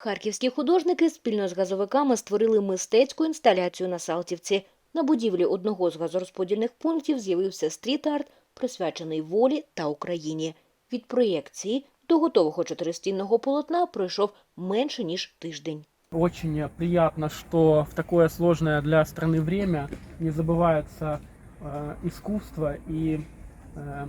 Харківські художники спільно з газовиками створили мистецьку інсталяцію на Салтівці. На будівлі одного з газорозподільних пунктів з'явився стріт-арт, присвячений волі та Україні. Від проєкції до готового чотиристінного полотна пройшов менше ніж тиждень. Очень приятно, что в такое сложное для страны время не забывается э, искусство и э,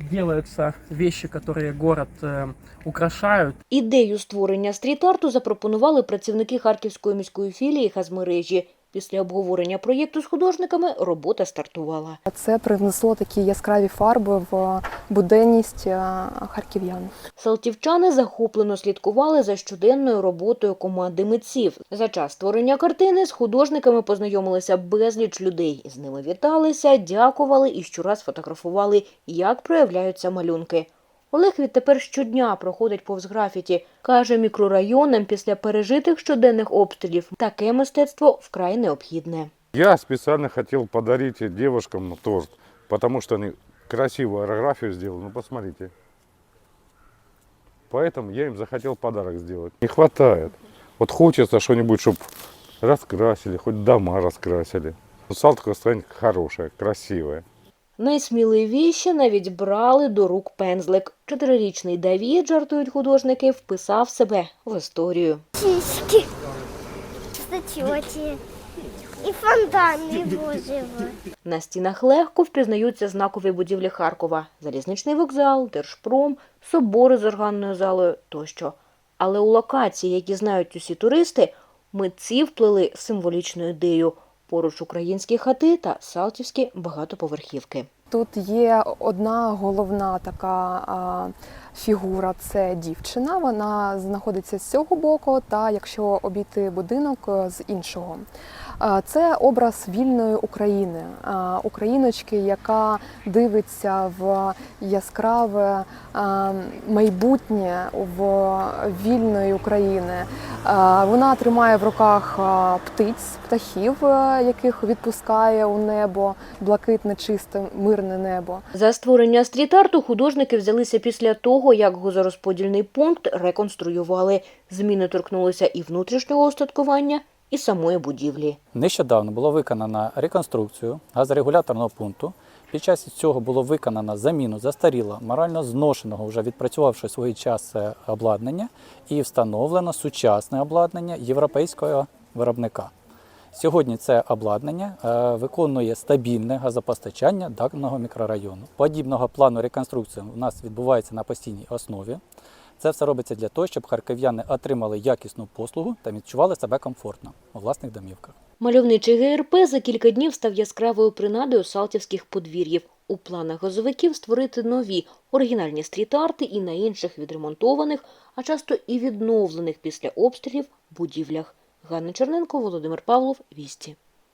делаются вещи, которые город э, украшают. Ідею створення стріт-арту запропонували працівники Харківської міської філії хазмережі. Після обговорення проєкту з художниками робота стартувала. Це привнесло такі яскраві фарби в буденність е, харків'ян. Салтівчани захоплено слідкували за щоденною роботою команди митців. За час створення картини з художниками познайомилися безліч людей. З ними віталися, дякували і щораз фотографували, як проявляються малюнки. Олег відтепер щодня проходить повз графіті. Каже, мікрорайонам після пережитих щоденних обстрілів таке мистецтво вкрай необхідне. Я специально хотел подарить девушкам ну, торт, потому что они красивую аэрографию сделали. Ну, посмотрите. Поэтому я им захотел подарок сделать. Не хватает. Вот хочется что-нибудь, чтобы раскрасили, хоть дома раскрасили. Ну, Салтовка станет хорошая, красивая. Найсміливіші навіть брали до рук пензлик. Чотирирічний Давід, жартують художники, вписав себе в історію. Сиськи, статьоти и фонтаны боже. На стінах легко впізнаються знакові будівлі Харкова: залізничний вокзал, Держпром, собори з органною залою тощо. Але у локації, які знають усі туристи, митці вплели символічну ідею. Поруч українські хати та салтівські багатоповерхівки. Тут є одна головна така фігура це дівчина. Вона знаходиться з цього боку, та якщо обійти будинок е, з іншого. Це образ вільної України, україночки, яка дивиться в яскраве майбутнє в вільної України. Вона тримає в руках птиць, птахів, е, яких відпускає у небо блакитне, чисте, мирне небо. За створення стріт-арту художники взялися після того, як газорозподільний пункт реконструювали. Зміни торкнулися і внутрішнього остаткування, і самої будівлі. Нещодавно було виконано реконструкцію газорегуляторного пункту. Під час цього було виконано заміну застарілого, морально зношеного, вже відпрацювавши свій час обладнання, і встановлено сучасне обладнання європейського виробника. Сьогодні це обладнання е, виконує стабільне газопостачання даного мікрорайону. Подібного плану реконструкції у нас відбувається на постійній основі. Це все робиться для того, щоб харків'яни отримали якісну послугу та відчували себе комфортно у власних домівках. Мальовничий ГРП за кілька днів став яскравою принадою салтівських подвір'їв. У планах газовиків створити нові оригінальні стріт-арти і на інших відремонтованих, а часто і відновлених після обстрілів будівлях. Ганна Черненко, Володимир Павлов, Вісті.